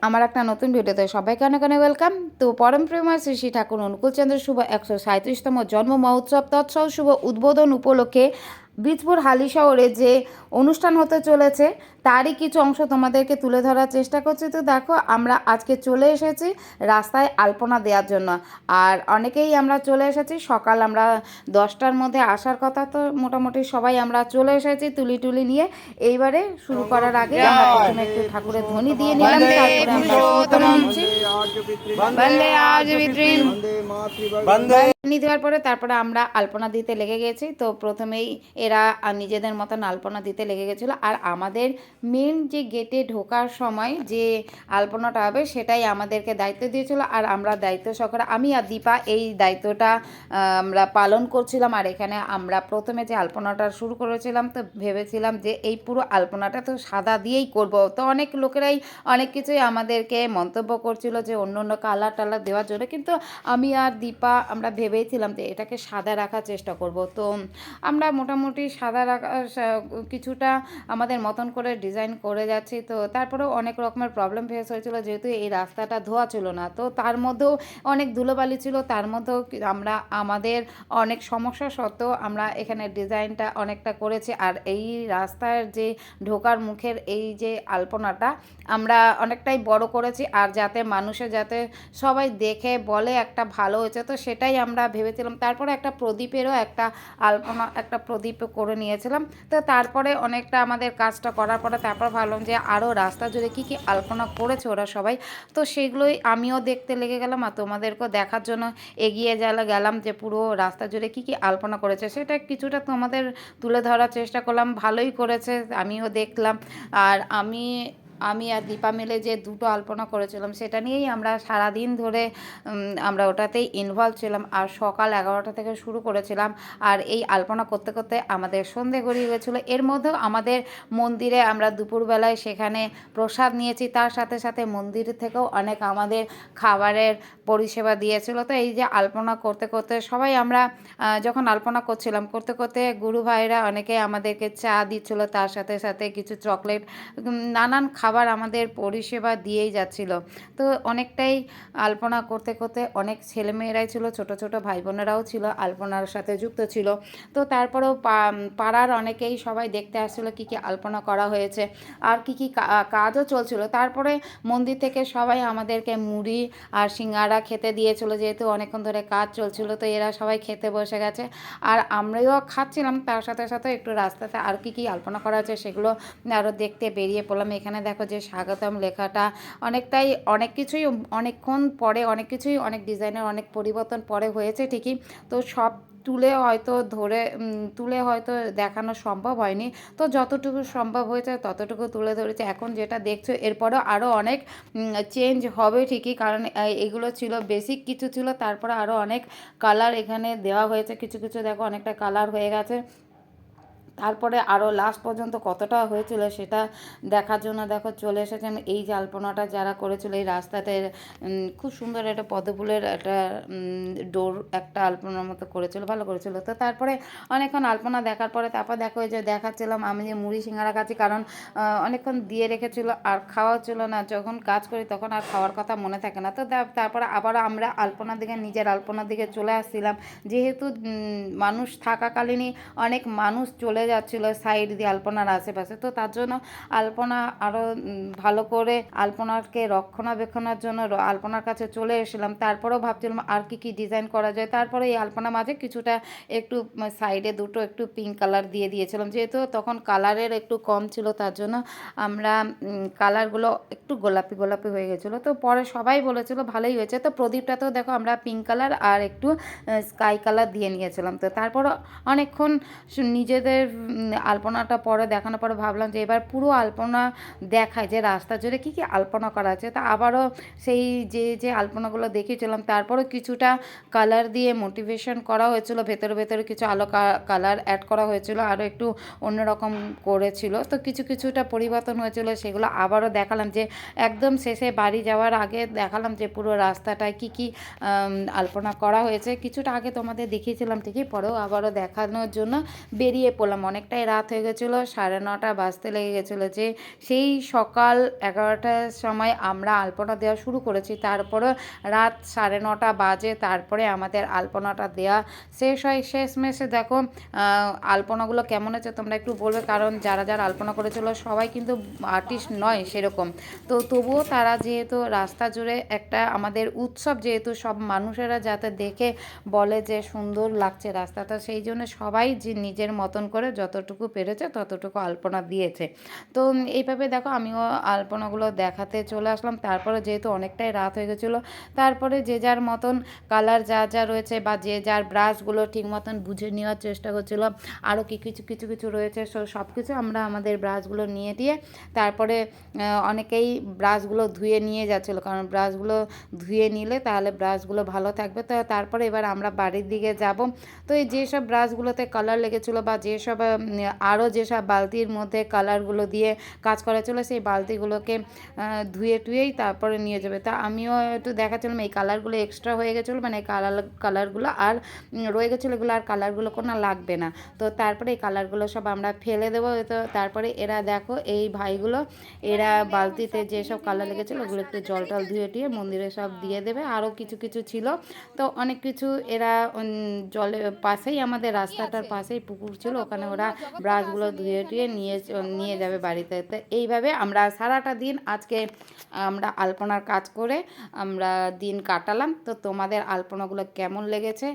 আমার একটা নতুন ভিডিওতে সবাইকে অনেক অনেক ওয়েলকাম তো পরম প্রেমার শ্রী শ্রী ঠাকুর অনুকূলচন্দ্র শুভ একশো সাঁত্রিশতম জন্ম মহোৎসব, তৎসহ শুভ উদ্বোধন উপলক্ষে বীজপুর হালি শহরে যে অনুষ্ঠান হতে চলেছে তারই কিছু অংশ তোমাদেরকে তুলে ধরার চেষ্টা করছি। তো দেখো আমরা আজকে চলে এসেছি রাস্তায় আলপনা দেওয়ার জন্য। আর অনেকেই আমরা চলে এসেছি সকাল আমরা দশটার মধ্যে আসার কথা তো মোটামুটি সবাই আমরা চলে এসেছি তুলি টুলি নিয়ে। এইবারে শুরু করার আগে আমরা প্রথমে একটু ঠাকুরের ধ্বনি দিয়ে নিলাম তারপরে আমরা বন্দে আজ বন্দে ধ্বনি দেওয়ার পরে তারপরে আমরা আলপনা দিতে লেগে গেছি। তো প্রথমেই এরা নিজেদের মতন আলপনা দিতে লেগে গেছিল। আর আমাদের মেন যে গেটে ঢোকার সময় যে আলপনাটা হবে, সেটাই আমাদেরকে দায়িত্ব দিয়েছিল। আর আমরা দায়িত্ব সহকারে, আমি আর দীপা এই দায়িত্বটা আমরা পালন করছিলাম। আর এখানে আমরা প্রথমে যে আলপনাটা শুরু করেছিলাম, তো ভেবেছিলাম যে এই পুরো আলপনাটা তো সাদা দিয়েই করব। তো অনেক লোকেরাই অনেক কিছুই আমাদেরকে মন্তব্য করছিল যে অন্য অন্য কালার টালার দেওয়ার জন্য। কিন্তু আমি আর দীপা আমরা ভেবেছিলাম যে এটাকে সাদা রাখার চেষ্টা করব। তো আমরা মোটামুটি সাদা রাখা, সা- কিছুটা আমাদের মতন করে ডিজাইন করে যাচ্ছি। তো তারপরেও অনেক রকমের প্রবলেম ফেস হয়েছিল, যেহেতু এই রাস্তাটা ধোয়া ছিল না। তো তার মধ্যেও অনেক ধুলোবালি ছিল, তার মধ্যেও আমরা, আমাদের অনেক সমস্যা সত্ত্বেও আমরা এখানে ডিজাইনটা অনেকটা করেছি। আর এই রাস্তার যে ঢোকার মুখের এই যে আলপনাটা আমরা অনেকটাই বড় করেছি। আর যাতে মানুষে যাতে সবাই দেখে, বলে একটা ভালো হয়েছে, তো সেটাই আমরা ভেবেছিলাম। তারপরে একটা প্রদীপেরও একটা আলপনা, একটা প্রদীপ করে নিয়েছিলাম। তো তারপরে অনেকটা আমাদের কাজটা করার পরে তারপর ভাবলাম যে আরও রাস্তা জুড়ে কী কী আলপনা করেছে ওরা সবাই। তো সেগুলোই আমিও দেখতে লেগে গেলাম আর তোমাদেরকেও দেখার জন্য এগিয়ে গেল, গেলাম যে পুরো রাস্তা জুড়ে কী কী আলপনা করেছে। সেটা কিছুটা তোমাদের তুলে ধরার চেষ্টা করলাম। ভালোই করেছে, আমিও দেখলাম। আর আমি আমি আর দীপা মিলে যে দুটো আলপনা করেছিলাম, সেটা নিয়েই আমরা সারাদিন ধরে আমরা ওটাতেই ইনভলভ ছিলাম। আর সকাল এগারোটা থেকে শুরু করেছিলাম। আর এই আলপনা করতে করতে আমাদের সন্ধে গড়িয়ে গেছিল। এর মধ্যেও আমাদের মন্দিরে আমরা দুপুরবেলায় সেখানে প্রসাদ নিয়েছি। তার সাথে সাথে মন্দির থেকেও অনেক আমাদের খাবারের পরিষেবা দিয়েছিল। তো এই যে আলপনা করতে করতে সবাই আমরা যখন আলপনা করছিলাম, করতে করতে গুরু ভাইরা অনেকে আমাদেরকে চা দিচ্ছিল। তার সাথে সাথে কিছু চকলেট নানান খাবার আমাদের পরিষেবা দিয়েই যাচ্ছিল। তো অনেকটাই আলপনা করতে করতে অনেক ছেলেমেয়েরাই ছিল, ছোট ছোট ভাই বোনেরাও ছিল, আলপনার সাথে যুক্ত ছিল। তো তারপরেও পাড়ার অনেকেই সবাই দেখতে আসছিল কী কী আলপনা করা হয়েছে আর কী কা- কাজও চলছিল। তারপরে মন্দির থেকে সবাই আমাদেরকে মুড়ি আর সিঙ্গারা খেতে দিয়েছিল, যেহেতু অনেকক্ষণ ধরে কাজ চলছিল, তো এরা সবাই খেতে বসে গেছে। আর আমরাও খাচ্ছিলাম, তার সাথে সাথে একটু রাস্তাতে আর কী কী আলপনা করা হয়েছে সেগুলো আরও দেখতে বেরিয়ে পড়লাম। এখানে দেখো যে স্বাগতম লেখাটা অনেকটাই, অনেক কিছুই, অনেকক্ষণ পরে, অনেক কিছুই, অনেক ডিজাইনের অনেক পরিবর্তন পরে হয়েছে ঠিকই। তো সব তুলে হয়তো ধরে তুলে হয়তো দেখানো সম্ভব হয়নি। তো যতটুকু সম্ভব হয়েছে ততটুকু তুলে ধরেছে। এখন যেটা দেখছ এরপরেও আরও অনেক চেঞ্জ হবে ঠিকই। কারণ এগুলো ছিল বেসিক কিছু ছিল, তারপরে আরও অনেক কালার এখানে দেওয়া হয়েছে। কিছু কিছু দেখো অনেকটা কালার হয়ে গেছে। তারপরে আরও লাস্ট পর্যন্ত কতটা হয়েছিল সেটা দেখার জন্য দেখো চলে এসেছেন এই যে আলপনাটা যারা করেছিল এই রাস্তাতে খুব সুন্দর একটা পদ্মফুলের একটা ডোর একটা আলপনার মতো করেছিল, ভালো করেছিল। তো তারপরে অনেকক্ষণ আলপনা দেখার পরে তারপর দেখো যে দেখাচ্ছিলাম, আমি যে মুড়ি সিঙ্গারা খাচ্ছি, কারণ অনেকক্ষণ দিয়ে রেখেছিল আর খাওয়া ছিল না। যখন কাজ করি তখন আর খাওয়ার কথা মনে থাকে না। তো তারপরে আবার আমরা আলপনার দিকে, নিজের আলপনার দিকে চলে আসছিলাম। যেহেতু মানুষ থাকাকালীনই অনেক মানুষ চলে যাচ্ছিল সাইড দিয়ে আলপনার আশেপাশে। তো তার জন্য আলপনা আরও ভালো করে আলপনাকে রক্ষণাবেক্ষণের জন্য আলপনার কাছে চলে এসেছিলাম। তারপরেও ভাবছিলাম আর কি কি ডিজাইন করা যায়। তারপরে এই আলপনা মাঝে কিছুটা একটু সাইডে দুটো একটু পিঙ্ক কালার দিয়ে দিয়েছিলাম। যেহেতু তখন কালারের একটু কম ছিল, তার জন্য আমরা কালারগুলো একটু গোলাপি গোলাপি হয়ে গেছিল। তো পরে সবাই বলেছিল, ভালোই হয়েছে। তো প্রদীপটাতেও দেখো আমরা পিঙ্ক কালার আর একটু স্কাই কালার দিয়ে নিয়েছিলাম। তো তারপর অনেকক্ষণ নিজেদের আলপনাটা পরে দেখানোর পরে ভাবলাম যে এবার পুরো আলপনা দেখায় যে রাস্তা জুড়ে কী কী আলপনা করা আছে। তা আবারও সেই যে যে আলপনাগুলো দেখিয়েছিলাম, তারপরও কিছুটা কালার দিয়ে মোটিভেশন করা হয়েছিল, ভেতরে ভেতরে কিছু আলো কালার অ্যাড করা হয়েছিল, আরও একটু অন্যরকম করেছিল। তো কিছু কিছুটা পরিবর্তন হয়েছিল, সেগুলো আবারও দেখালাম যে একদম শেষে বাড়ি যাওয়ার আগে দেখালাম যে পুরো রাস্তাটায় কী কী আলপনা করা হয়েছে। কিছুটা আগে তোমাদের দেখিয়েছিলাম ঠিকই, পরেও আবারও দেখানোর জন্য বেরিয়ে পড়লাম। অনেকটাই রাত হয়ে গেছিল, সাড়ে নটা বাজতে লেগে গেছিল যে সেই সকাল এগারোটার সময় আমরা আলপনা দেওয়া শুরু করেছি। তারপরে রাত সাড়ে নটা বাজে, তারপরে আমাদের আলপনাটা দেওয়া শেষ হয়। শেষমেশে দেখো আলপনাগুলো কেমন হচ্ছে তোমরা একটু বলবে, কারণ যারা যারা আলপনা করেছিল সবাই কিন্তু আর্টিস্ট নয় সেরকম। তো তবুও তারা যেহেতু রাস্তা জুড়ে একটা আমাদের উৎসব, যেহেতু সব মানুষেরা যাতে দেখে বলে যে সুন্দর লাগছে রাস্তাটা, সেই জন্য সবাই যে নিজের মতন করে যতটুকু পেরেছে, ততটুকু আলপনা দিয়েছে। তো এইভাবে দেখো আমিও আলপনাগুলো দেখাতে চলে আসলাম। তারপরে যেহেতু অনেকটাই রাত হয়ে গেছিল, তারপরে যে যার মতন কালার যা যা রয়েছে বা যে যার ব্রাশগুলো ঠিক মতন বুঝে নেওয়ার চেষ্টা করছিল আরও কি কিছু কিছু কিছু রয়েছে সব কিছু আমরা আমাদের ব্রাশগুলো নিয়ে দিয়ে তারপরে অনেকেই ব্রাশগুলো ধুয়ে নিয়ে যাচ্ছিল। কারণ ব্রাশগুলো ধুয়ে নিলে তাহলে ব্রাশগুলো ভালো থাকবে। তো তারপরে এবার আমরা বাড়ির দিকে যাব। তো এই যেসব ব্রাশগুলোতে কালার লেগেছিলো বা যেসব আরও যেসব বালতির মধ্যে কালারগুলো দিয়ে কাজ করা ছিল সেই বালতিগুলোকে ধুয়ে টুয়েই তারপরে নিয়ে যাবে। তা আমিও একটু দেখাচ্ছিলাম এই কালারগুলো এক্সট্রা হয়ে গেছিল মানে এই কালার কালারগুলো আর রয়ে গেছিল এগুলো আর কালারগুলো কোনো লাগবে না। তো তারপরে এই কালারগুলো সব আমরা ফেলে দেবো তো তারপরে এরা দেখো এই ভাইগুলো এরা বালতিতে যেসব কালার লেগেছিলো ওগুলো একটু জল টল ধুয়ে টুয়ে মন্দিরে সব দিয়ে দেবে। আরও কিছু কিছু ছিল। তো অনেক কিছু এরা জলের পাশেই আমাদের রাস্তাটার পাশেই পুকুর ছিল ওখানে ওরা ব্রাশগুলো ধুয়ে টুয়ে নিয়ে নিয়ে যাবে বাড়িতে। তো এইভাবে আমরা সারাটা দিন আজকে আমরা আলপনার কাজ করে আমরা দিন কাটালাম। তো তোমাদের আলপনাগুলো কেমন লেগেছে?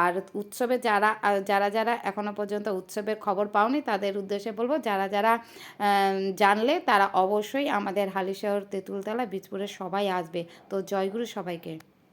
আর উৎসবে যারা যারা যারা এখনও পর্যন্ত উৎসবের খবর পাওনি, তাদের উদ্দেশ্যে বলব, যারা যারা জানলে তারা অবশ্যই আমাদের হালিশহর তেঁতুলতলা বীজপুরে সবাই আসবে। তো জয়গুরু সবাইকে।